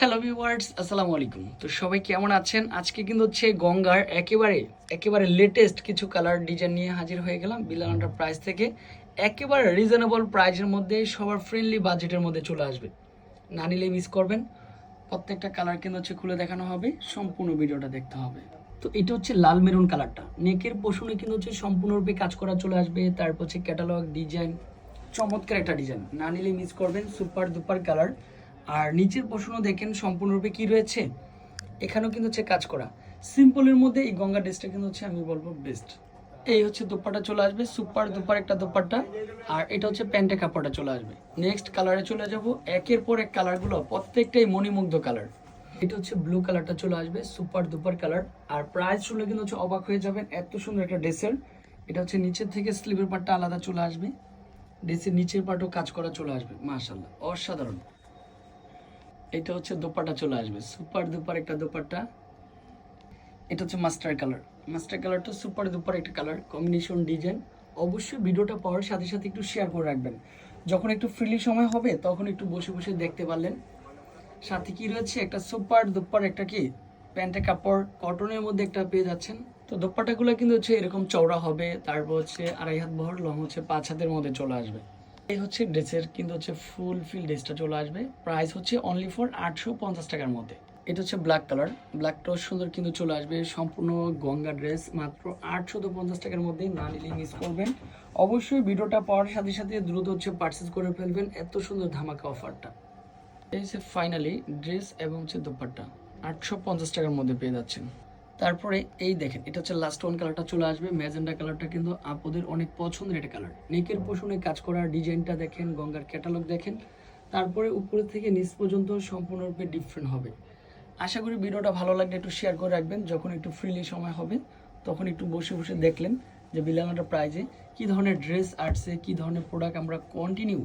Hello viewers আসসালামু আলাইকুম তো সবাই কেমন আছেন? আজকে কিন্তু হচ্ছে গঙ্গার একেবারে একেবারে লেটেস্ট কিছু কালার ডিজাইন নিয়ে হাজির হয়ে গেলাম বিলাল প্রাইস থেকে। একেবারে রিজনেবল প্রাইসের মধ্যে, সবার ফ্রেন্ডলি বাজেটের মধ্যে চলে আসবে। না নিলে মিস করবেন। প্রত্যেকটা কালার কিন্তু হচ্ছে খুলে দেখানো হবে, সম্পূর্ণ ভিডিওটা দেখতে হবে। তো এটা হচ্ছে লাল মেরুন কালারটা নেকের পোষণে কিন্তু হচ্ছে সম্পূর্ণরূপে কাজ করা চলে আসবে। তারপর হচ্ছে ক্যাটালগ ডিজাইন চমৎকার একটা ডিজাইন না নিলে মিস করবেন সুপার দুপার কালার আর নিচের পোষণও দেখেন সম্পূর্ণরূপে কি রয়েছে? এখানেও কিন্তু হচ্ছে কাজ করা। সিম্পলের মধ্যে এই গঙ্গা ড্রেসটা কিন্তু হচ্ছে আমি বলব বেস্ট এই হচ্ছে দোপাটা চলে আসবে, সুপার দুপার একটা দোপাট্টা, আর এটা হচ্ছে প্যান্টে কাপড়টা চলে আসবে। নেক্সট কালারে চলে যাব, একের পর এক কালারগুলো প্রত্যেকটাই মণিমুগ্ধ কালার এটা হচ্ছে ব্লু কালারটা চলে আসবে, সুপার দুপার কালার আর প্রাইস শুনলে কিন্তু হচ্ছে অবাক হয়ে যাবেন, এত সুন্দর একটা ড্রেসের। এটা হচ্ছে নিচের থেকে স্লিভের পার্টটা আলাদা চলে আসবে। ড্রেসের নিচের পার্টও কাজ করা চলে আসবে মাশাল্লাহ অসাধারণ। এটা হচ্ছে দোপাটা চলে আসবে। সুপার দুপার একটা দোপাট্টা। এটা হচ্ছে মাস্টার কালার। মাস্টার কালারটা সুপার দুপার একটা কালার কম্বিনেশন ডিজাইন অবশ্যই ভিডিওটা পাওয়ার সাথে সাথে একটু শেয়ার করে রাখবেন। যখন একটু ফ্রিলি সময় হবে, তখন একটু বসে বসে দেখতে পারলেন। সাথে কি রয়েছে? একটা সুপার দুপার একটা কি? প্যান্টে কাপড় কটনের মধ্যে একটা পেয়ে যাচ্ছেন। তো দোপাটাগুলো কিন্তু হচ্ছে এরকম চওড়া হবে, তারপর হচ্ছে আড়াই হাত বহর লং হচ্ছে পাঁচ হাতের মধ্যে চলে আসবে। এই হচ্ছে ড্রেসের কিন্তু হচ্ছে ফুল ফিল ড্রেসটা চলে আসবে। প্রাইস হচ্ছে অনলি ফর আটশো পঞ্চাশ টাকার মধ্যে। এটা হচ্ছে ব্ল্যাক কালার ব্ল্যাকটাও সুন্দর কিন্তু চলে আসবে। সম্পূর্ণ গঙ্গা ড্রেস মাত্র আটশো পঞ্চাশ টাকার মধ্যেই না নিলে মিস করবেন। অবশ্যই ভিডিওটা পাওয়ার সাথে সাথে দ্রুত হচ্ছে পার্চেস করে ফেলবেন এত সুন্দর ধামাকা অফারটা এই হচ্ছে ফাইনালি ড্রেস এবং হচ্ছে দোপাট্টা। আটশো পঞ্চাশ টাকার মধ্যে পেয়ে যাচ্ছেন। তারপরে এই দেখেন, এটা হচ্ছে লাস্ট ওয়ান কালারটা চলে আসবে ম্যাজেন্ডা কালারটা কিন্তু আপুদের অনেক পছন্দের একটা কালার নেকের পোষণে কাজ করা ডিজাইনটা দেখেন, গঙ্গার ক্যাটালগ দেখেন, তারপরে উপরে থেকে নিচ পর্যন্ত সম্পূর্ণরূপে ডিফারেন্ট হবে। আশা করি ভিডিওটা ভালো লাগলে একটু শেয়ার করে রাখবেন, যখন একটু ফ্রিলি সময় হবে, তখন একটু বসে বসে দেখলেন যে বিলানাটা প্রাইজে কী ধরনের ড্রেস আসছে, কী ধরনের প্রোডাক্ট আমরা কন্টিনিউ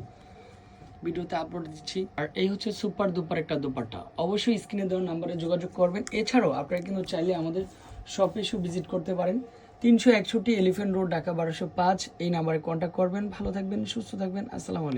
ভিডিওতে আপলোড দিচ্ছি। আর এই হচ্ছে সুপার দুপার একটা দুপারটা অবশ্যই স্ক্রিনে দেওয়ার নাম্বারে যোগাযোগ করবেন। এছাড়াও আপনারা কিন্তু চাইলে আমাদের শপে এসেও ভিজিট করতে পারেন। তিনশো একষট্টি এলিফেন্ট রোড ঢাকা বারোশো পাঁচ, এই নাম্বারে কন্ট্যাক্ট করবেন। ভালো থাকবেন, সুস্থ থাকবেন। আসসালামু আলাইকুম।